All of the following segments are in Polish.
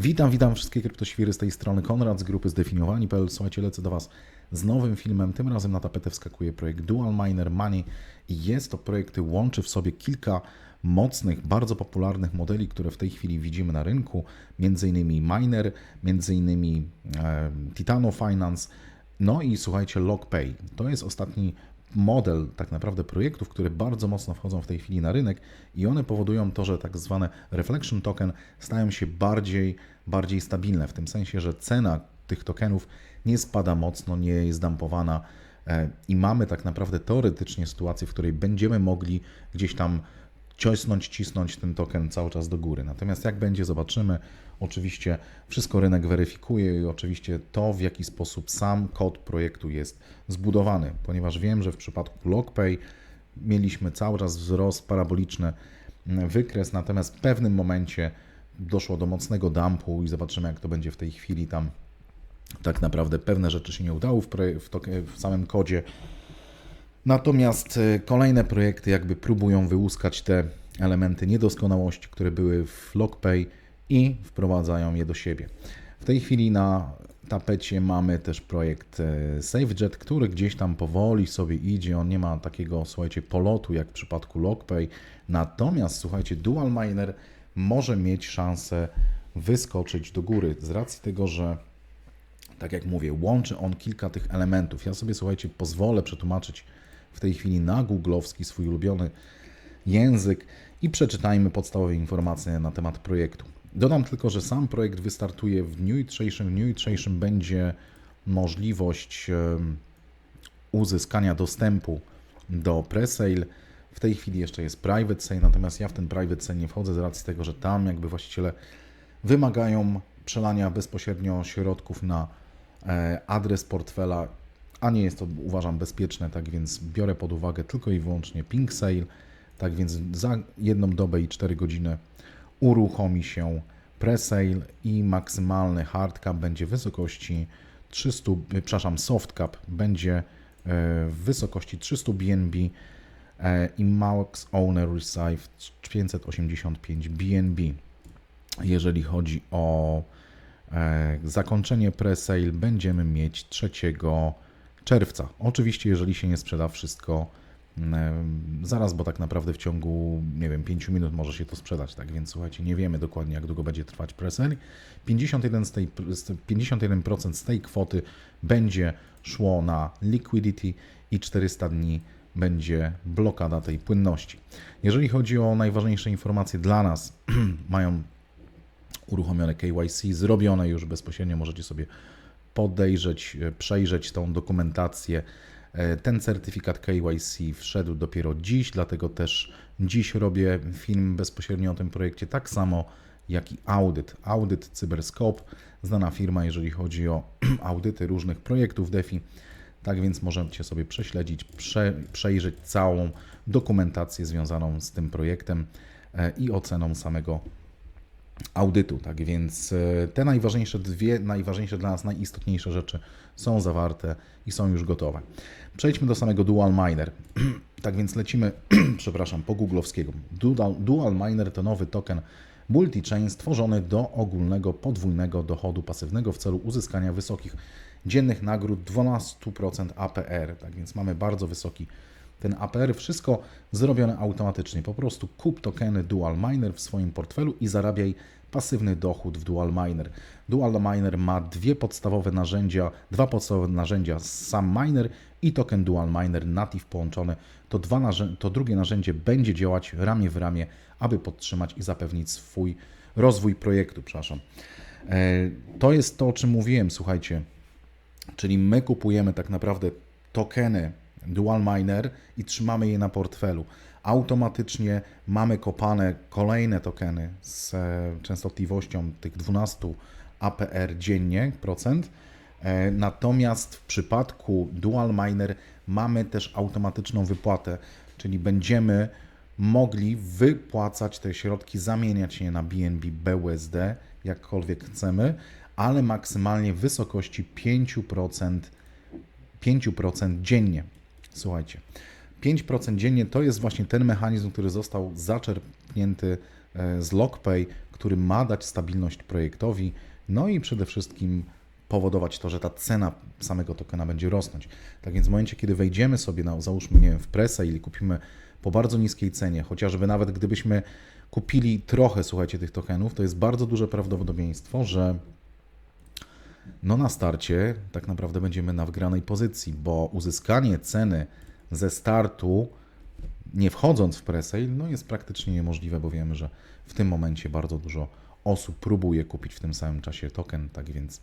Witam, witam wszystkie kryptoświry z tej strony Konrad z grupy zdefiniowani.pl. Słuchajcie, lecę do Was z nowym filmem. Tym razem na tapetę wskakuje projekt Dual Miner Money i jest to projekt, który łączy w sobie kilka mocnych, bardzo popularnych modeli, które w tej chwili widzimy na rynku, między innymi Miner, między innymi e, Titano Finance, no i słuchajcie, LockPay. To jest ostatni model tak naprawdę projektów, które bardzo mocno wchodzą w tej chwili na rynek i one powodują to, że tak zwane reflection token stają się bardziej, bardziej stabilne, w tym sensie, że cena tych tokenów nie spada mocno, nie jest dampowana e, i mamy tak naprawdę teoretycznie sytuację, w której będziemy mogli gdzieś tam ciosnąć, cisnąć ten token cały czas do góry. Natomiast jak będzie, zobaczymy. Oczywiście wszystko rynek weryfikuje i oczywiście to, w jaki sposób sam kod projektu jest zbudowany, ponieważ wiem, że w przypadku LogPay mieliśmy cały czas wzrost paraboliczny, mm, wykres, natomiast w pewnym momencie doszło do mocnego dumpu i zobaczymy, jak to będzie w tej chwili tam. Tak naprawdę pewne rzeczy się nie udało w, w, w samym kodzie. Natomiast e, kolejne projekty jakby próbują wyłuskać te elementy niedoskonałości, które były w LogPay i wprowadzają je do siebie. W tej chwili na tapecie mamy też projekt e, SafeJet, który gdzieś tam powoli sobie idzie. On nie ma takiego, słuchajcie, polotu jak w przypadku LogPay. Natomiast, słuchajcie, Dual Miner może mieć szansę wyskoczyć do góry z racji tego, że tak jak mówię, łączy on kilka tych elementów. Ja sobie, słuchajcie, pozwolę przetłumaczyć w tej chwili na googlowski swój ulubiony język i przeczytajmy podstawowe informacje na temat projektu. Dodam tylko, że sam projekt wystartuje w dniu jutrzejszym. W dniu jutrzejszym będzie możliwość uzyskania dostępu do presale. W tej chwili jeszcze jest private sale, natomiast ja w ten private sale nie wchodzę z racji tego, że tam jakby właściciele wymagają przelania bezpośrednio środków na e, adres portfela, a nie jest to uważam bezpieczne, tak więc biorę pod uwagę tylko i wyłącznie ping sale, tak więc za jedną dobę i 4 godziny uruchomi się presale i maksymalny hard cap będzie w wysokości 300, przepraszam, soft cap będzie e, w wysokości 300 BNB e, i max owner receive 585 BNB. Jeżeli chodzi o e, zakończenie presale będziemy mieć 3 czerwca. Oczywiście jeżeli się nie sprzeda wszystko zaraz, bo tak naprawdę w ciągu, nie wiem, 5 minut może się to sprzedać, tak więc słuchajcie, nie wiemy dokładnie jak długo będzie trwać presel. 51%, z tej, 51% z tej kwoty będzie szło na liquidity i 400 dni będzie blokada tej płynności. Jeżeli chodzi o najważniejsze informacje dla nas, mają uruchomione KYC, zrobione już bezpośrednio, możecie sobie podejrzeć, przejrzeć tą dokumentację, E, ten certyfikat KYC wszedł dopiero dziś, dlatego też dziś robię film bezpośrednio o tym projekcie, tak samo jak i audyt. Audyt Cyberscope, znana firma, jeżeli chodzi o audyty różnych projektów DeFi. Tak więc możecie sobie prześledzić, prze, przejrzeć całą dokumentację związaną z tym projektem e, i oceną samego audytu. Tak więc e, te najważniejsze, dwie najważniejsze dla nas, najistotniejsze rzeczy są zawarte i są już gotowe. Przejdźmy do samego Dual Miner. tak więc lecimy, przepraszam, po googlowskiego. Dual, Dual Miner to nowy token multi-chain stworzony do ogólnego podwójnego dochodu pasywnego w celu uzyskania wysokich dziennych nagród 12% APR. Tak więc mamy bardzo wysoki ten APR, wszystko zrobione automatycznie. Po prostu kup tokeny Dual Miner w swoim portfelu i zarabiaj pasywny dochód w Dual Miner. Dual Miner ma dwie podstawowe narzędzia, dwa podstawowe narzędzia, sam miner i token Dual Miner Native połączony. To, dwa to drugie narzędzie będzie działać ramię w ramię, aby podtrzymać i zapewnić swój rozwój projektu. Przepraszam. E, to jest to, o czym mówiłem, słuchajcie. Czyli my kupujemy tak naprawdę tokeny Dual Miner i trzymamy je na portfelu. Automatycznie mamy kopane kolejne tokeny z e, częstotliwością tych 12 APR dziennie procent. E, natomiast w przypadku Dual Miner mamy też automatyczną wypłatę, czyli będziemy mogli wypłacać te środki, zamieniać je na BNB BUSD, jakkolwiek chcemy, ale maksymalnie w wysokości 5%, 5% dziennie. Słuchajcie, 5% dziennie to jest właśnie ten mechanizm, który został zaczerpnięty e, z LockPay, który ma dać stabilność projektowi, no i przede wszystkim powodować to, że ta cena samego tokena będzie rosnąć. Tak więc w momencie, kiedy wejdziemy sobie na, załóżmy, nie wiem, w presę ili kupimy po bardzo niskiej cenie, chociażby nawet gdybyśmy kupili trochę, słuchajcie, tych tokenów, to jest bardzo duże prawdopodobieństwo, że no na starcie tak naprawdę będziemy na wgranej pozycji, bo uzyskanie ceny ze startu, nie wchodząc w presale, no jest praktycznie niemożliwe, bo wiemy, że w tym momencie bardzo dużo osób próbuje kupić w tym samym czasie token, tak więc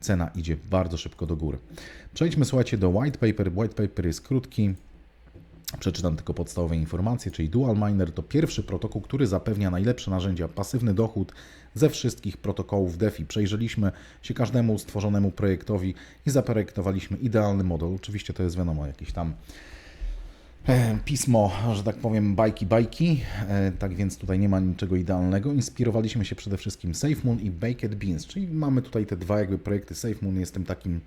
cena idzie bardzo szybko do góry. Przejdźmy, słuchajcie, do white paper. White paper jest krótki. Przeczytam tylko podstawowe informacje, czyli Dual Miner to pierwszy protokół, który zapewnia najlepsze narzędzia, pasywny dochód ze wszystkich protokołów DeFi. Przejrzeliśmy się każdemu stworzonemu projektowi i zaprojektowaliśmy idealny model. Oczywiście to jest wiadomo, jakiś tam e, pismo, że tak powiem, bajki, bajki, e, tak więc tutaj nie ma niczego idealnego. Inspirowaliśmy się przede wszystkim SafeMoon i Baked Beans, czyli mamy tutaj te dwa jakby projekty. SafeMoon jest tym takim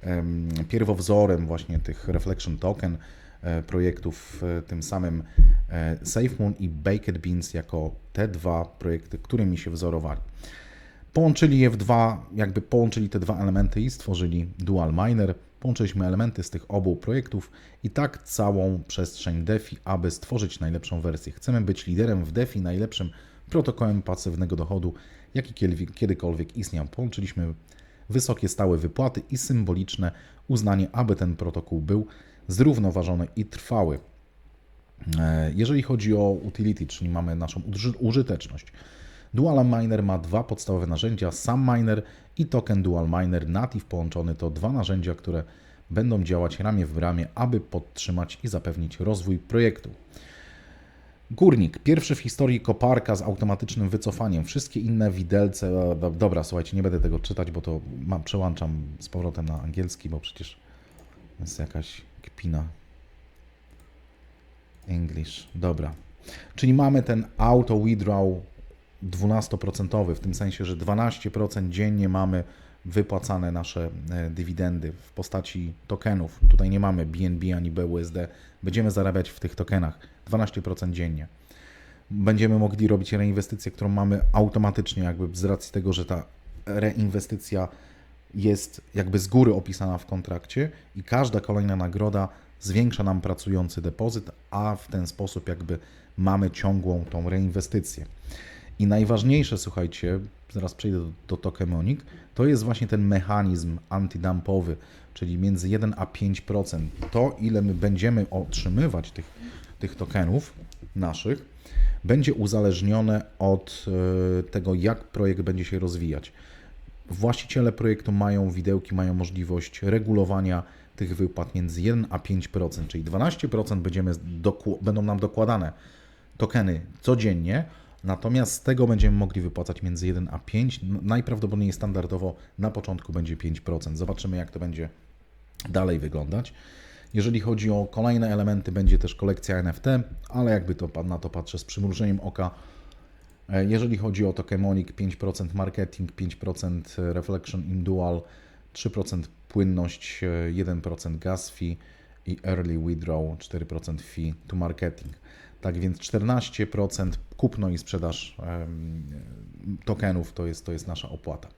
em, pierwowzorem właśnie tych Reflection Token projektów, e, tym samym e, SafeMoon i Baked Beans jako te dwa projekty, którymi się wzorowali. Połączyli je w dwa, jakby połączyli te dwa elementy i stworzyli Dual Miner. Połączyliśmy elementy z tych obu projektów i tak całą przestrzeń DeFi, aby stworzyć najlepszą wersję. Chcemy być liderem w DeFi, najlepszym protokołem pasywnego dochodu, jaki kiedykolwiek istniał. Połączyliśmy wysokie stałe wypłaty i symboliczne uznanie, aby ten protokół był zrównoważony i trwały. E, Jeżeli chodzi o utility, czyli mamy naszą uży- użyteczność, Dual Miner ma dwa podstawowe narzędzia, Sam Miner i token Dual Miner Native połączony to dwa narzędzia, które będą działać ramię w ramię, aby podtrzymać i zapewnić rozwój projektu. Górnik, pierwszy w historii koparka z automatycznym wycofaniem. Wszystkie inne widelce. e, do- Dobra, słuchajcie, nie będę tego czytać, bo to mam, przełączam z powrotem na angielski, bo przecież jest jakaś kpina. English, dobra. Czyli mamy ten auto withdraw 12% w tym sensie, że 12% dziennie mamy wypłacane nasze e, dywidendy w postaci tokenów. Tutaj nie mamy BNB ani BUSD. Będziemy zarabiać w tych tokenach 12% dziennie. Będziemy mogli robić reinwestycję, którą mamy automatycznie, jakby z racji tego, że ta reinwestycja jest jakby z góry opisana w kontrakcie i każda kolejna nagroda zwiększa nam pracujący depozyt, a w ten sposób jakby mamy ciągłą tą reinwestycję. I najważniejsze, słuchajcie, zaraz przejdę do, do to jest właśnie ten mechanizm antydumpowy, czyli między 1 a 5%. To, ile my będziemy otrzymywać tych, tych tokenów naszych, będzie uzależnione od e, tego, jak projekt będzie się rozwijać. Właściciele projektu mają widełki, mają możliwość regulowania tych wypłat między 1 a 5%, czyli 12% będziemy będą nam dokładane tokeny codziennie, natomiast z tego będziemy mogli wypłacać między 1 a 5. N- Najprawdopodobniej standardowo na początku będzie 5%. Zobaczymy, jak to będzie dalej wyglądać. Jeżeli chodzi o kolejne elementy, będzie też kolekcja NFT, ale jakby to na to patrzę z przymrużeniem oka. E, Jeżeli chodzi o Tokemonic, 5% marketing, 5% reflection in dual, 3% płynność, e, 1% gas fee i early withdraw, 4% fee to marketing. Tak więc 14% kupno i sprzedaż tokenów to jest, to jest nasza opłata.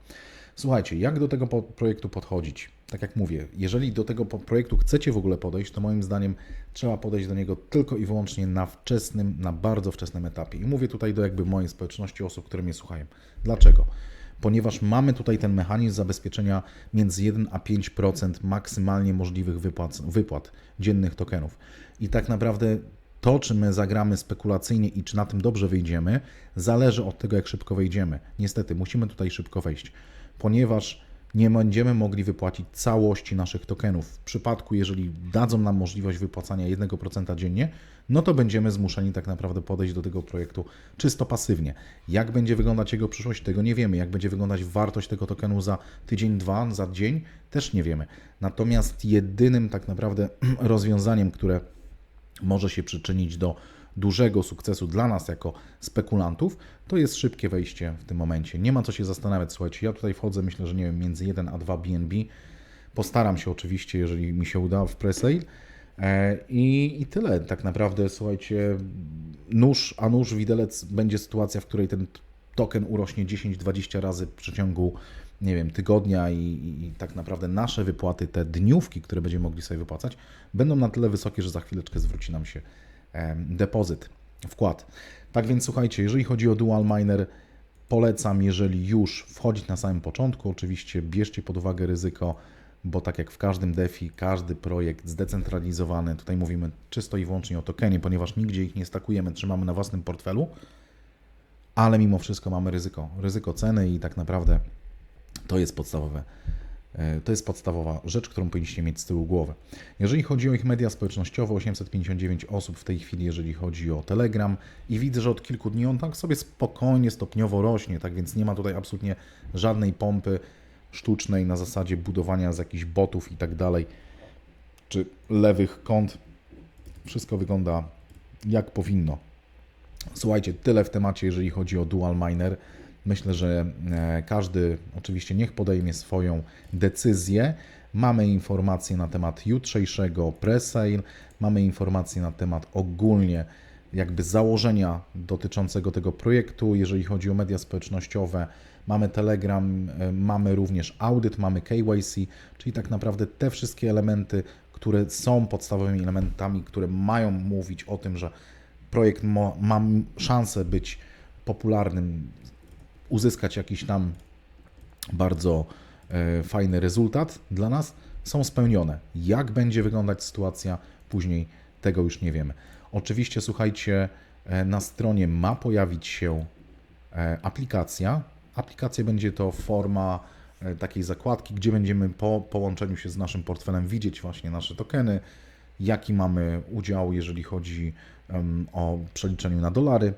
Słuchajcie, jak do tego projektu podchodzić? Tak jak mówię, jeżeli do tego projektu chcecie w ogóle podejść, to moim zdaniem trzeba podejść do niego tylko i wyłącznie na wczesnym, na bardzo wczesnym etapie. I mówię tutaj do jakby mojej społeczności osób, które mnie słuchają. Dlaczego? Ponieważ mamy tutaj ten mechanizm zabezpieczenia między 1 a 5% maksymalnie możliwych wypłat, wypłat dziennych tokenów. I tak naprawdę to, czy my zagramy spekulacyjnie i czy na tym dobrze wyjdziemy, zależy od tego, jak szybko wejdziemy. Niestety, musimy tutaj szybko wejść, ponieważ nie będziemy mogli wypłacić całości naszych tokenów. W przypadku, jeżeli dadzą nam możliwość wypłacania 1% dziennie, no to będziemy zmuszeni tak naprawdę podejść do tego projektu czysto pasywnie. Jak będzie wyglądać jego przyszłość, tego nie wiemy. Jak będzie wyglądać wartość tego tokenu za tydzień, dwa, za dzień, też nie wiemy. Natomiast jedynym tak naprawdę rozwiązaniem, które może się przyczynić do dużego sukcesu dla nas jako spekulantów, to jest szybkie wejście w tym momencie. Nie ma co się zastanawiać, słuchajcie, ja tutaj wchodzę, myślę, że nie wiem, między 1 a 2 BNB. Postaram się oczywiście, jeżeli mi się uda w presale. E, I, I tyle. Tak naprawdę, słuchajcie, nóż, a nóż, widelec będzie sytuacja, w której ten token urośnie 10-20 razy w przeciągu, nie wiem, tygodnia i, i, tak naprawdę nasze wypłaty, te dniówki, które będziemy mogli sobie wypłacać, będą na tyle wysokie, że za chwileczkę zwróci nam się depozyt, wkład. Tak więc słuchajcie, jeżeli chodzi o dual miner, polecam, jeżeli już wchodzić na samym początku, oczywiście bierzcie pod uwagę ryzyko, bo tak jak w każdym DeFi, każdy projekt zdecentralizowany, tutaj mówimy czysto i wyłącznie o tokenie, ponieważ nigdzie ich nie stakujemy, trzymamy na własnym portfelu, ale mimo wszystko mamy ryzyko, ryzyko ceny i tak naprawdę to jest podstawowe. E, To jest podstawowa rzecz, którą powinniście mieć z tyłu głowy. Jeżeli chodzi o ich media społecznościowe, 859 osób w tej chwili, jeżeli chodzi o Telegram i widzę, że od kilku dni on tak sobie spokojnie, stopniowo rośnie, tak więc nie ma tutaj absolutnie żadnej pompy sztucznej na zasadzie budowania z jakichś botów i tak dalej, czy lewych kont. Wszystko wygląda jak powinno. Słuchajcie, tyle w temacie, jeżeli chodzi o dual miner. Myślę, że e, każdy oczywiście niech podejmie swoją decyzję. Mamy informacje na temat jutrzejszego presale, mamy informacje na temat ogólnie jakby założenia dotyczącego tego projektu, jeżeli chodzi o media społecznościowe. Mamy Telegram, e, mamy również audyt, mamy KYC, czyli tak naprawdę te wszystkie elementy, które są podstawowymi elementami, które mają mówić o tym, że projekt mo, ma szansę być popularnym, uzyskać jakiś tam bardzo e, fajny rezultat dla nas, są spełnione. Jak będzie wyglądać sytuacja później, tego już nie wiemy. Oczywiście, słuchajcie, e, na stronie ma pojawić się e, aplikacja. Aplikacja będzie to forma takiej zakładki, gdzie będziemy po połączeniu się z naszym portfelem widzieć właśnie nasze tokeny, jaki mamy udział, jeżeli chodzi o przeliczeniu na dolary,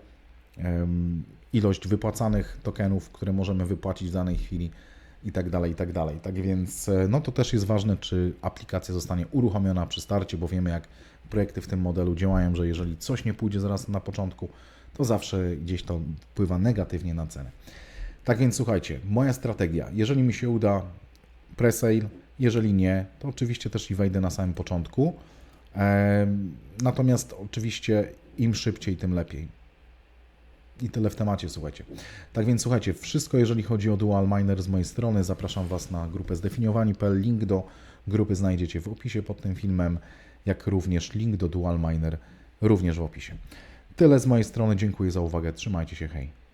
ilość wypłacanych tokenów, które możemy wypłacić w danej chwili i tak dalej, i tak dalej. Tak więc e, no to też jest ważne, czy aplikacja zostanie uruchomiona przy starcie, bo wiemy jak projekty w tym modelu działają, że jeżeli coś nie pójdzie zaraz na początku, to zawsze gdzieś to wpływa negatywnie na cenę. Tak więc słuchajcie, moja strategia, jeżeli mi się uda presale, jeżeli nie, to oczywiście też i wejdę na samym początku. Natomiast oczywiście im szybciej, tym lepiej. I tyle w temacie, słuchajcie. Tak więc słuchajcie, wszystko jeżeli chodzi o Dual Miner z mojej strony, zapraszam Was na grupę zdefiniowani.pl. Link do grupy znajdziecie w opisie pod tym filmem, jak również link do Dual Miner również w opisie. Tyle z mojej strony, dziękuję za uwagę, trzymajcie się, hej.